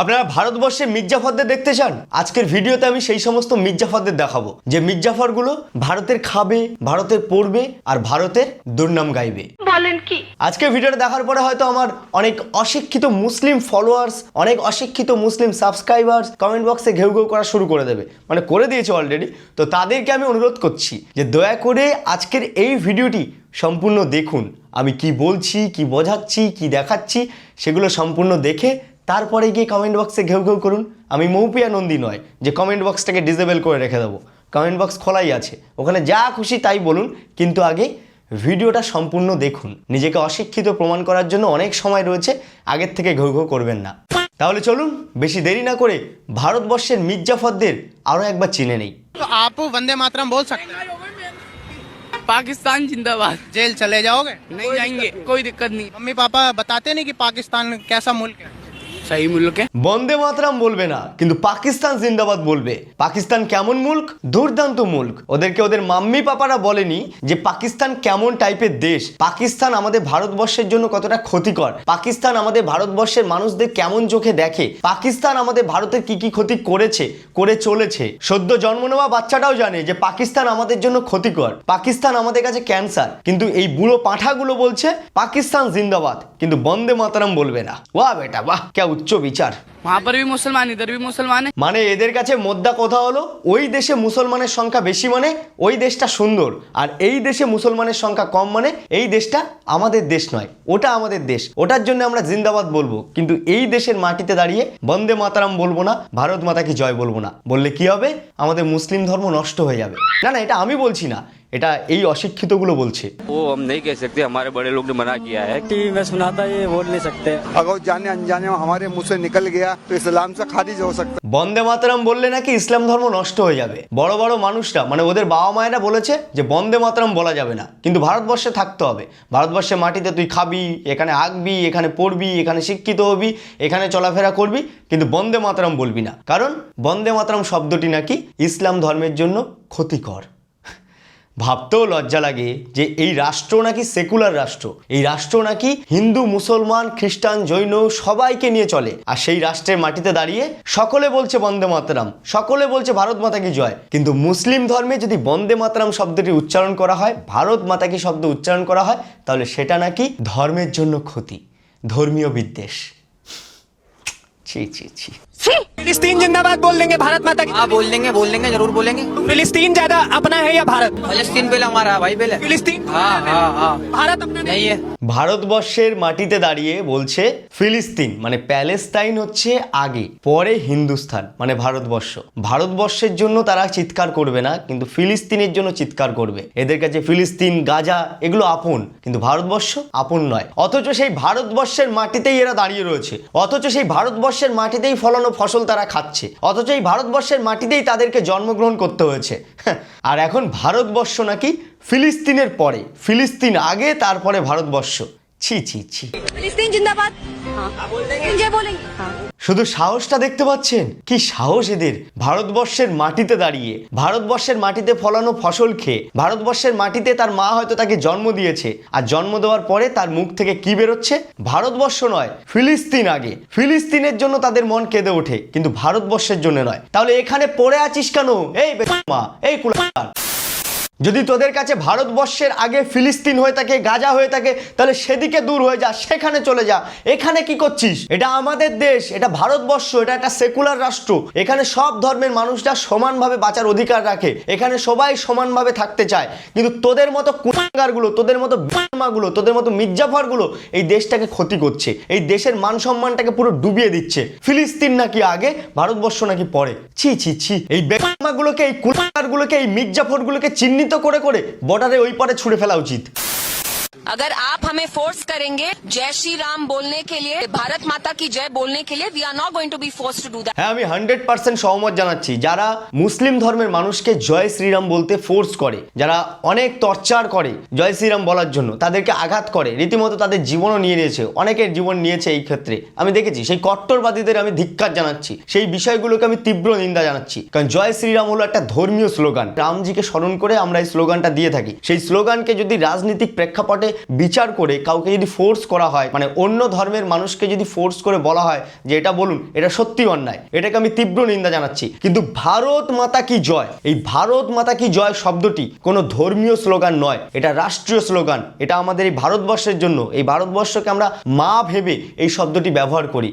আপনারা ভারতবর্ষে মির্জাফরদের দেখতে চান? আজকের ভিডিওতে আমি সেই সমস্ত মির্জাফরদের দেখাবো। যে মির্জাফরগুলো ভারতের খাবে ভারতের পড়বে আর ভারতের দুর্নাম গাইবে। বলেন কি? আজকে ভিডিওটা দেখার পরে হয়তো আমার অনেক অশিক্ষিত মুসলিম ফলোয়ার্স অনেক অশিক্ষিত মুসলিম সাবস্ক্রাইবার্স কমেন্ট বক্সে ঘেউ ঘেউ করা শুরু করে দেবে। মানে করে দিয়েছে অলরেডি তো তাদেরকে আমি অনুরোধ করছি যে দয়া করে আজকের এই ভিডিওটি সম্পূর্ণ দেখুন। আমি কি বলছি কি বোঝাচ্ছি কি দেখাচ্ছি সেগুলো সম্পূর্ণ দেখে তারপরে গিয়ে কমেন্ট বক্সে ঘেউ ঘেউ করুন আমি মৌপিয়া নন্দী নয় যে কমেন্ট বক্সটাকে ডিসেবল করে রেখে দেবো কমেন্ট বক্স খোলাই আছে ওখানে যা খুশি তাই বলুন কিন্তু আগে ভিডিওটা সম্পূর্ণ দেখুন নিজেকে অশিক্ষিত প্রমাণ করার জন্য অনেক সময় রয়েছে আগের থেকে ঘৌ ঘৌ করবেন না তাহলে চলুন বেশি দেরি না করে ভারতবর্ষের মির্জাফরদের আরও একবার চিনে নেই तो आप वंदे मातरम बोल सकते हैं पाकिस्तान जिंदाबाद जेल चले जाओगे नहीं जाएंगे कोई दिक्कत नहीं मम्मी पापा बताते नहीं कि पाकिस्तान कैसा मुल्क है বন্দে মাতরাম বলবে না, কিন্তু পাকিস্তান জিন্দাবাদ বলবে। পাকিস্তান কেমন মুল্ক? দুর্দান্ত মুল্ক। ওদেরকে ওদের মাম্মি পাপারা বলেনি যে পাকিস্তান কেমন টাইপের দেশ। পাকিস্তান আমাদের ভারতবর্ষের জন্য কতটা ক্ষতিকর। পাকিস্তান আমাদের ভারতবর্ষের মানুষদের কেমন চোখে দেখে। পাকিস্তান আমাদের ভারতের কি কি ক্ষতি করেছে, করে চলেছে। সদ্য জন্ম নেওয়া বাচ্চাটাও জানে যে পাকিস্তান আমাদের জন্য ক্ষতিকর। পাকিস্তান আমাদের কাছে ক্যান্সার কিন্তু এই বুড়ো পাঠাগুলো বলছে, পাকিস্তান জিন্দাবাদ। কিন্তু বন্দে মাতারাম বলবে না। ওয়া বেটা, বাহ। কে উচ্চ বিচার वहाँ पर भी मुसलमान इधर भी मुसलमान है মানে এদের কাছে মোদ্দা কথা হলো ওই দেশে মুসলমানের সংখ্যা বেশি মানে ওই দেশটা সুন্দর আর এই দেশে মুসলমানের সংখ্যা কম মানে এই দেশটা আমাদের দেশ নয় ওটা আমাদের দেশ ওটার জন্য আমরা জিন্দাবাদ বলবো কিন্তু এই দেশের মাটিতে দাঁড়িয়ে বন্দে মাতারাম বলবো না ভারত মাতা কি জয় বলবো না বললে কি হবে আমাদের মুসলিম ধর্ম নষ্ট হয়ে যাবে না না এটা আমি বলছি না এটা এই অশিক্ষিতগুলো বলছে वो हम नहीं कह सकते हमारे बड़े लोग ने मना किया है टीवी में सुना था ये बोल नहीं सकते अगर जाने अनजाने में हमारे मुंह से निकल गया तो इस्लाम से खारिज हो सकता है বন্দে মাতরম বললে নাকি ইসলাম ধর্ম নষ্ট হয়ে যাবে বড় বড় মানুষরা মানে ওদের বাবা মায়েরা বলেছে যে বন্দে মাতরম বলা যাবে না কিন্তু ভারতবর্ষে থাকতে হবে ভারতবর্ষের মাটিতে তুই খাবি এখানে আঁকবি এখানে পড়বি এখানে শিক্ষিত হবি এখানে চলাফেরা করবি কিন্তু বন্দে মাতরম বলবি না কারণ বন্দে মাতরম শব্দটি নাকি ইসলাম ধর্মের জন্য ক্ষতিকর ভাবতেও লজ্জা লাগে যে এই রাষ্ট্র নাকি সেকুলার রাষ্ট্র। এই রাষ্ট্র নাকি হিন্দু, মুসলমান, খ্রিস্টান, জৈন সবাইকে নিয়ে চলে। আর সেই রাষ্ট্রের মাটিতে দাঁড়িয়ে সকলে বলছে বন্দে মাতরাম, সকলে বলছে ভারত মাতা কি জয়। কিন্তু মুসলিম ধর্মে যদি বন্দে মাতরাম শব্দটি উচ্চারণ করা হয়, ভারত মাতা কি শব্দ উচ্চারণ করা হয়, তাহলে সেটা নাকি ধর্মের জন্য ক্ষতি, ধর্মীয় বিদ্বেষ। ছি ছি ছি। फिलिस्तीन जिंदाबाद बोल देंगे भारत माता की हाँ बोल देंगे बोल देंगे जरूर बोलेंगे फिलिस्तीन ज्यादा अपना है या भारत फलस्तीन पहले हमारा भाई पहले फिलिस्तीन हाँ हाँ हाँ भारत अपना नहीं नहीं है ভারতবর্ষের মাটিতে দাঁড়িয়ে বলছে ফিলিস্তিন মানে প্যালেস্তাইন হচ্ছে আগে পরে হিন্দুস্তান মানে ভারতবর্ষ ভারতবর্ষের জন্য তারা চিৎকার করবে না কিন্তু ফিলিস্তিনের জন্য চিৎকার করবে এদের কাছে ফিলিস্তিন গাজা এগুলো আপন কিন্তু ভারতবর্ষ আপন নয় অথচ সেই ভারতবর্ষের মাটিতেই এরা দাঁড়িয়ে রয়েছে অথচ সেই ভারতবর্ষের মাটিতেই ফলানো ফসল তারা খাচ্ছে। অথচ এই ভারতবর্ষের মাটিতেই তাদেরকে জন্মগ্রহণ করতে হয়েছে। হ্যাঁ, আর এখন ভারতবর্ষ নাকি ফিলিস্তিনের পরে। ফিলিস্তিন আগে তারপরে ভারতবর্ষ। ছি ছি ছি। শুধু সাহসটা দেখতে পাচ্ছেন? কি সাহস এদের? ভারতবর্ষের মাটিতে দাঁড়িয়ে। ভারতবর্ষের মাটিতে ফলানো ফসল খেয়ে। ভারতবর্ষের মাটিতে তার মা হয়তো তাকে জন্ম দিয়েছে। আর জন্ম দেওয়ার পরে তার মুখ থেকে কি বেরোচ্ছে? ভারতবর্ষ নয় ফিলিস্তিন আগে। ফিলিস্তিনের জন্য তাদের মন কেঁদে ওঠে কিন্তু ভারতবর্ষের জন্য নয়। তাহলে এখানে পড়ে আছিস কেন? এই মা এই কুলা যদি তোদের কাছে ভারতবর্ষের আগে ফিলিস্তিন হয়ে থাকে, গাজা হয়ে থাকে, তাহলে সেদিকে দূর হয়ে যা, সেখানে চলে যা। এখানে কি করছিস? এটা আমাদের দেশ, এটা ভারতবর্ষ, এটা একটা সেকুলার রাষ্ট্র। এখানে সব ধর্মের মানুষরা সমানভাবে বাঁচার অধিকার রাখে। এখানে সবাই সমানভাবে থাকতে চায়। কিন্তু তোদের মতো কুলাঙ্গারগুলো তোদের মতো গুলো তোদের মতো মির্জাফরগুলো এই দেশটাকে ক্ষতি করছে। এই দেশের মান সম্মানটাকে পুরো ডুবিয়ে দিচ্ছে। ফিলিস্তিন নাকি আগে, ভারতবর্ষ নাকি পরে? ছি ছি ছি। এই বেগুলোকে এই কুলাঙ্গারগুলোকে এই মির্জাফরগুলোকে চিহ্নিত করে করে বর্ডারে ওই পারে ছুড়ে ফেলা উচিত। अगर आप हमें फोर्स करेंगे जय श्री राम बोलने के लिए भारत माता की जय बोलने के लिए we are not going to be force to do that হ্যাঁ আমি হান্ড্রেড পার্সেন্ট সহমত জানাচ্ছি যারা মুসলিম ধর্মের মানুষকে জয় শ্রীরাম বলতে ফোর্স করে যারা অনেক টর্চার করে জয় শ্রীরাম বলার জন্য তাদেরকে আঘাত করে রীতিমতো তাদের জীবনও নিয়ে নিয়েছে অনেকের জীবন নিয়েছে এই ক্ষেত্রে আমি দেখেছি সেই কট্টরবাদীদের আমি ধিক্কার জানাচ্ছি সেই বিষয়গুলোকে আমি তীব্র নিন্দা জানাচ্ছি কারণ জয় শ্রীরাম হলো একটা ধর্মীয় স্লোগান রামজিকে স্মরণ করে আমরা এই স্লোগানটা দিয়ে থাকি সেই স্লোগানকে যদি রাজনীতিক প্রেক্ষাপটে প্রেক্ষাপটে বিচার করে কাউকে যদি ফোর্স করা হয় মানে অন্য ধর্মের মানুষকে যদি ফোর্স করে বলা হয় যে এটা বলুন, এটা সত্যি অন্যায়। এটাকে আমি তীব্র নিন্দা জানাচ্ছি। কিন্তু ভারত মাতা কি জয়? এই ভারত মাতা কি জয় শব্দটি কোনো ধর্মীয় স্লোগান নয়। এটা রাষ্ট্রীয় স্লোগান। এটা আমাদের এই ভারতবর্ষের জন্য। এই ভারতবর্ষকে আমরা মা ভেবে এই শব্দটি ব্যবহার করি।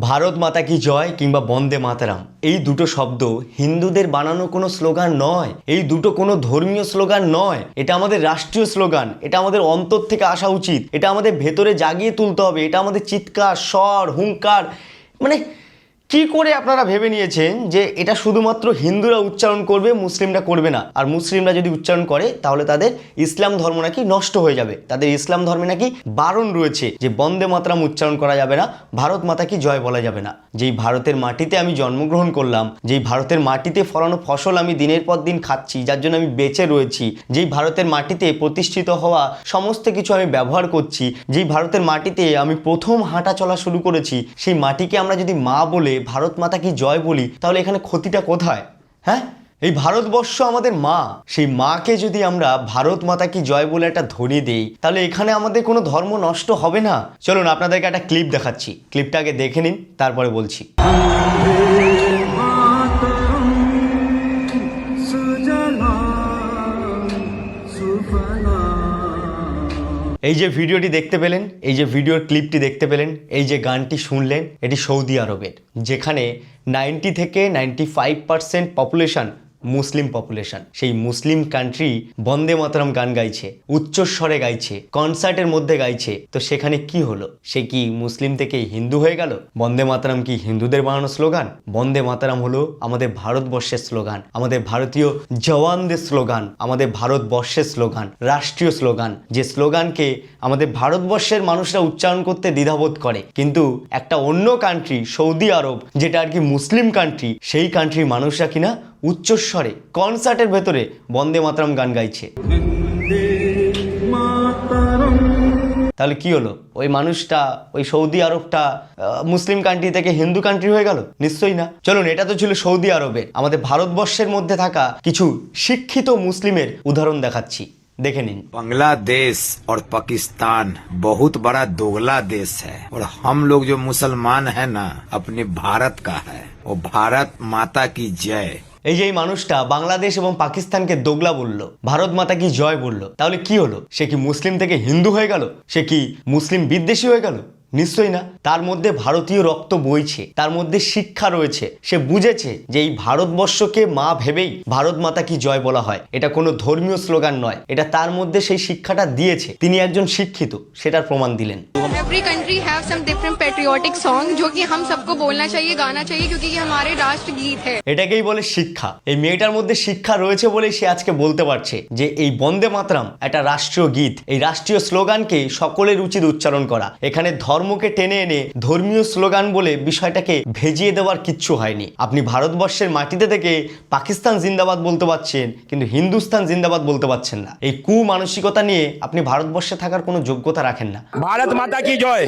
ভারত মাতা কি জয় কিংবা বন্দে মাতারাম? এই দুটো শব্দ হিন্দুদের বানানো কোনো স্লোগান নয়। এই দুটো কোনো ধর্মীয় স্লোগান নয়। এটা আমাদের রাষ্ট্রীয় স্লোগান। এটা আমাদের অন্তর থেকে আসা উচিত। এটা আমাদের ভেতরে জাগিয়ে তুলতে হবে। এটা আমাদের চিৎকার, স্বর, হুঙ্কার মানে কি করে আপনারা ভেবে নিয়েছেন যে এটা শুধুমাত্র হিন্দুরা উচ্চারণ করবে, মুসলিমরা করবে না? আর মুসলিমরা যদি উচ্চারণ করে, তাহলে তাদের ইসলাম ধর্ম নাকি নষ্ট হয়ে যাবে। তাদের ইসলাম ধর্মে নাকি বারণ রয়েছে যে বন্দে মাতরাম উচ্চারণ করা যাবে না, ভারত মাতা কি জয় বলা যাবে না। যেই ভারতের মাটিতে আমি জন্মগ্রহণ করলাম, যেই ভারতের মাটিতে ফলানো ফসল আমি দিনের পর দিন খাচ্ছি, যার জন্য আমি বেঁচে রয়েছি, যেই ভারতের মাটিতে প্রতিষ্ঠিত হওয়া সমস্ত কিছু আমি ব্যবহার করছি, যেই ভারতের মাটিতে আমি প্রথম হাঁটা চলা শুরু করেছি, সেই মাটিকে আমরা যদি মা বলে ভারত মাতা কি জয় বলি, তাহলে এখানে ক্ষতিটা কোথায়? হ্যাঁ? এই ভারতবর্ষ আমাদের মা। সেই মাকে যদি আমরা ভারত মাতা কি জয় বলে একটা ধ্বনি দিই, তাহলে এখানে আমাদের কোনো ধর্ম নষ্ট হবে না। চলুন আপনাদেরকে একটা ক্লিপ দেখাচ্ছি। ক্লিপটা আগে দেখে নিন, তারপরে বলছি। এই যে ভিডিওটি দেখতে পেলেন, এই যে ভিডিওর ক্লিপটি দেখতে পেলেন, এই যে গানটি শুনলেন, এটি সৌদি আরবের, যেখানে নাইনটি থেকে ninety five percent population Muslim population সেই মুসলিম কান্ট্রি বন্দে মাতরম গান গাইছে, উচ্চস্বরে গাইছে কনসার্টের মধ্যে গাইছে। তো সেখানে কি হলো? সে কি মুসলিম থেকে হিন্দু হয়ে গেল? বন্দে মাতরম কি হিন্দুদের বানানো স্লোগান? বন্দে মাতরম হলো আমাদের ভারতবর্ষের স্লোগান, আমাদের ভারতীয় জওয়ানদের স্লোগান, আমাদের ভারতবর্ষের স্লোগান, রাষ্ট্রীয় স্লোগান, যে স্লোগানকে আমাদের ভারতবর্ষের মানুষরা উচ্চারণ করতে দ্বিধাবোধ করে। কিন্তু একটা অন্য কান্ট্রি সৌদি আরব, যেটা আর কি মুসলিম কান্ট্রি সেই কান্ট্রির মানুষরা কিনা উচ্চস্বরে কনসার্টের ভেতরে বন্দে মাতরম গান গাইছে তাহলে কি হলো ওই মানুষটা ওই সৌদি আরবটা আহ, মুসলিম কান্ট্রি থেকে হিন্দু কান্ট্রি হয়ে গেল নিশ্চয়ই না চলুন এটা তো ছিল সৌদি আরবে আমাদের ভারতবর্ষের মধ্যে থাকা কিছু শিক্ষিত মুসলিমের উদাহরণ দেখাচ্ছি দেখে নিন बांग्लादेश और पाकिस्तान बहुत बड़ा दोगला देश है और हम लोग जो मुसलमान है ना अपने भारत का है वो भारत माता की जय এই যে মানুষটা বাংলাদেশ এবং পাকিস্তানকে দোগলা বলল, ভারত মাতা কি জয় বলল, তাহলে কি হলো? সে কি মুসলিম থেকে হিন্দু হয়ে গেল? সে কি মুসলিম বিদ্বেষী হয়ে গেল? নিশ্চয়ই না। তার মধ্যে ভারতীয় রক্ত বইছে, তার মধ্যে শিক্ষা রয়েছে। সে বুঝেছে যে এই ভারতবর্ষকে মা ভেবেই ভারত মাতা কি জয় বলা হয়। এটা কোনো ধর্মীয় স্লোগান নয়, এটা তার মধ্যে সেই শিক্ষাটা দিয়েছে। তিনি একজন শিক্ষিত, সেটার প্রমাণ দিলেন। every country have some different patriotic song जो कि हम सबको बोलना चाहिए गाना चाहिए क्योंकि ये हमारे राष्ट्र गीत है এটাকেই বলে শিক্ষা এই মেয়েটার মধ্যে শিক্ষা রয়েছে বলেই সে আজকে বলতে পারছে যে এই বন্দে মাতরম একটা রাষ্ট্রীয় গীত এই রাষ্ট্রীয় স্লোগানকে সকলের উচিত উচ্চারণ করা এখানে ধর্মকে টেনে এনে ধর্মীয় স্লোগান বলে বিষয়টাকে ভেজিয়ে দেওয়ার কিচ্ছু হয়নি আপনি ভারতবর্ষের মাটিতে থেকে পাকিস্তান জিন্দাবাদ বলতে পারছেন কিন্তু হিন্দুস্তান জিন্দাবাদ বলতে পারছেন না এই কু মানসিকতা নিয়ে আপনি ভারতবর্ষে থাকার কোনো যোগ্যতা রাখেন না ভারত মাতা কি জয়।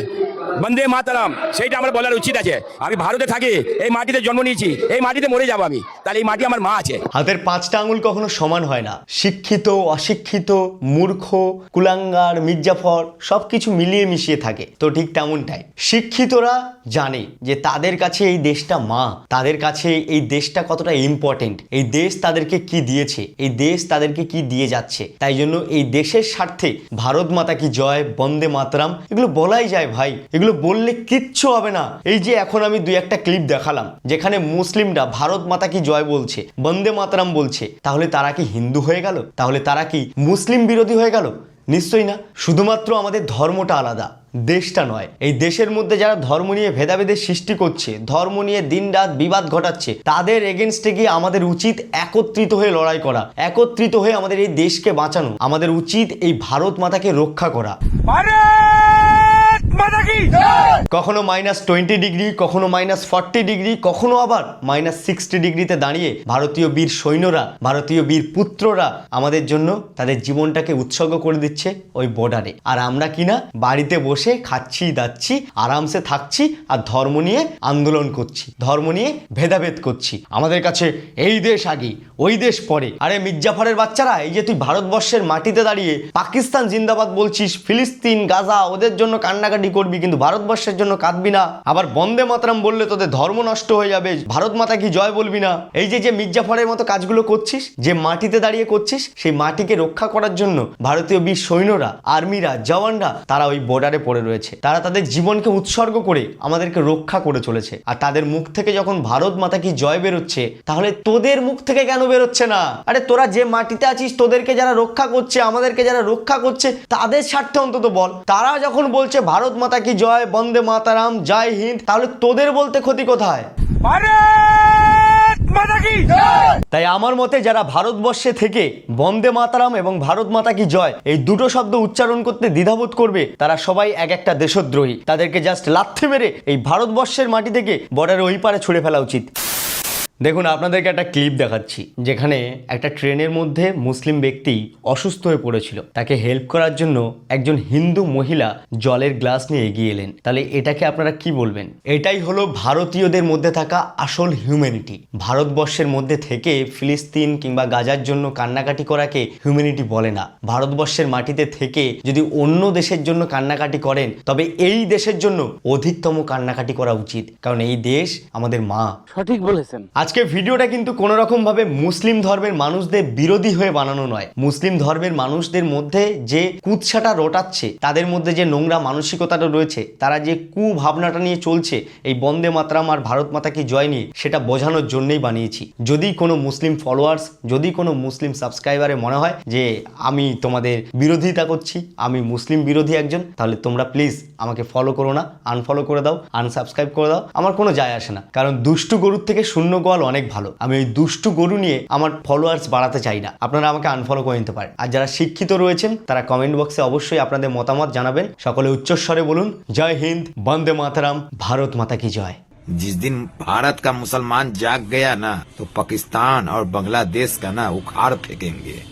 বন্দে মাতারাম। সেইটা আমার বলার উচিত আছে। আমি ভারতে থাকি, এই মাটিতে জন্ম নিয়েছি, এই মাটিতে মরে যাব আমি। তাহলে এই মাটি আমার মা আছে। হাতের পাঁচটা আঙুল কখনো সমান হয় না। শিক্ষিত, অশিক্ষিত, মূর্খ, কুলাঙ্গার, মির্জাফর সব কিছু মিলিয়ে মিশিয়ে থাকে। তো ঠিক তেমনটাই। শিক্ষিতরা জানে যে তাদের কাছে এই দেশটা মা। তাদের কাছে এই দেশটা কতটা ইম্পর্টেন্ট এই দেশ তাদেরকে কি দিয়েছে? এই দেশ তাদেরকে কি দিয়ে যাচ্ছে? তাই জন্য এই দেশের স্বার্থে ভারত মাতা কি জয়, বন্দে মাতরাম, এগুলো বলাই যায় ভাই। এগুলো বললে কিচ্ছু হবে না। এই যে এখন আমি দুই একটা ক্লিপ দেখালাম, যেখানে মুসলিমরা ভারত মাতা কি জয় বলছে, বন্দে মাতরাম বলছে, তাহলে তারা কি হিন্দু হয়ে গেল? তাহলে তারা কি মুসলিম বিরোধী হয়ে গেল? নিশ্চয়ই না। শুধুমাত্র আমাদের ধর্মটা আলাদা, দেশটা নয়। এই দেশের মধ্যে যারা ধর্ম নিয়ে ভেদাভেদের সৃষ্টি করছে, ধর্ম নিয়ে দিনরাত বিবাদ ঘটাচ্ছে, তাদের এগেনস্টে গিয়ে আমাদের উচিত একত্রিত হয়ে লড়াই করা, একত্রিত হয়ে আমাদের এই দেশকে বাঁচানো, আমাদের উচিত এই ভারত মাতাকে রক্ষা করা। কখনো মাইনাস টোয়েন্টি ডিগ্রি কখনো মাইনাস ফর্টি ডিগ্রি কখনো আবার মাইনাস সিক্সটি ডিগ্রিতে দাঁড়িয়ে ভারতীয় বীর সৈন্যরা, ভারতীয় বীর পুত্ররা আমাদের জন্য তাদের জীবনটাকে উৎসর্গ করে দিচ্ছে ওই বর্ডারে আর আমরা কিনা বাড়িতে বসে খাচ্ছি, দাচ্ছি, আরামসে থাকছি আর ধর্ম নিয়ে আন্দোলন করছি, ধর্ম নিয়ে ভেদাভেদ করছি। আমাদের কাছে এই দেশ আগে, ওই দেশ পরে। আরে মির্জাফরের বাচ্চারা, এই যে তুই ভারতবর্ষের মাটিতে দাঁড়িয়ে পাকিস্তান জিন্দাবাদ বলছিস, ফিলিস্তিন, গাজা, ওদের জন্য কান্নাকাটি করবি, কিন্তু ভারতবর্ষের জন্য কাঁদবি না। আবার বন্দে মাতরম বললে তোদের ধর্ম নষ্ট হয়ে যাবে। ভারত মাতা কি জয় বলবি না। এই যে যে মির্জাফরের মতো কাজগুলো করছিস, যে মাটিতে দাঁড়িয়ে করছিস, সেই মাটিকে রক্ষা করার জন্য ভারতীয় বীর সৈন্যরা, আর্মিরা, জওয়ানরা, তারা ওই বর্ডারে পড়ে রয়েছে। তারা তাদের জীবনকে উৎসর্গ করে আমাদেরকে রক্ষা করে চলেছে। আর তাদের মুখ থেকে যখন ভারত মাতা কি জয় বেরোচ্ছে, তাহলে তোদের মুখ থেকে কেন বেরোচ্ছে না? আরে তোরা যে মাটিতে আছিস, তোদেরকে যারা রক্ষা করছে, আমাদেরকে যারা রক্ষা করছে, তাদের স্বার্থে অন্তত বল। তারা যখন বলছে, ভারত মাতা কি জয়, বন্দে মাতারাম জয় হিন্দ। তাহলে তোদের বলতে ক্ষতি কোথায়? তাই আমার মতে যারা ভারতবর্ষে থেকে বন্দে মাতারাম এবং ভারত মাতা কি জয় এই দুটো শব্দ উচ্চারণ করতে দ্বিধাবোধ করবে তারা সবাই এক একটা দেশদ্রোহী। তাদেরকে জাস্ট লাথি মেরে এই ভারতবর্ষের মাটি থেকে বর্ডারে ওই পারে ছুড়ে ফেলা উচিত। দেখুন, আপনাদেরকে একটা ক্লিপ দেখাচ্ছি, যেখানে একটা ট্রেনের মধ্যে মুসলিম ব্যক্তি অসুস্থ হয়ে পড়েছিল। তাকে হেল্প করার জন্য একজন হিন্দু মহিলা জলের গ্লাস নিয়ে এগিয়ে এলেন। তাহলে এটাকে আপনারা কি বলবেন? এটাই হলো ভারতীয়দের মধ্যে থাকা আসল হিউম্যানিটি ভারতবর্ষের মধ্যে থেকে ফিলিস্তিন কিংবা গাজার জন্য কান্নাকাটি করাকে হিউম্যানিটি বলে না। ভারতবর্ষের মাটিতে থেকে যদি অন্য দেশের জন্য কান্নাকাটি করেন, তবে এই দেশের জন্য অধিকতম কান্নাকাটি করা উচিত। কারণ এই দেশ আমাদের মা। সঠিক বলেছেন। আজকে ভিডিওটা কিন্তু কোনো রকম ভাবে মুসলিম ধর্মের মানুষদের বিরোধী হয়ে বানানো নয়। মুসলিম ধর্মের মানুষদের মধ্যে যে কুৎসাটা রটাচ্ছে, তাদের মধ্যে যে নোংরা মানসিকতাটা রয়েছে, তারা যে কুভাবনাটা নিয়ে চলছে, এই বন্দে মাতরাম আর ভারত মাতাকে জয় নিয়ে, সেটা বোঝানোর জন্যই বানিয়েছি। যদি কোনো মুসলিম ফলোয়ার্স যদি কোনো মুসলিম সাবস্ক্রাইবারে মনে হয় যে, আমি তোমাদের বিরোধিতা করছি, আমি মুসলিম বিরোধী একজন, তাহলে তোমরা প্লিজ আমাকে ফলো করো না আনফলো করে দাও আনসাবস্ক্রাইব করে দাও। আমার কোনো যায় আসে না। কারণ দুষ্টু গরুর থেকে শূন্য গোয়াল অনেক ভালো আমি ওই দুষ্টু গরু নিয়ে আমার ফলোয়ার্স বাড়াতে চাই না আপনারা আমাকে আনফলো করে নিতে পারেন আর যারা শিক্ষিত রয়েছেন তারা কমেন্ট বক্সে অবশ্যই আপনাদের মতামত জানাবেন সকলে উচ্চস্বরে বলুন জয় হিন্দ বন্দে মাতারাম ভারত মাতা কি জয় जिस दिन भारत का मुसलमान जाग गया ना तो पाकिस्तान और बांग्लादेश का ना उखाड़ फेंकेंगे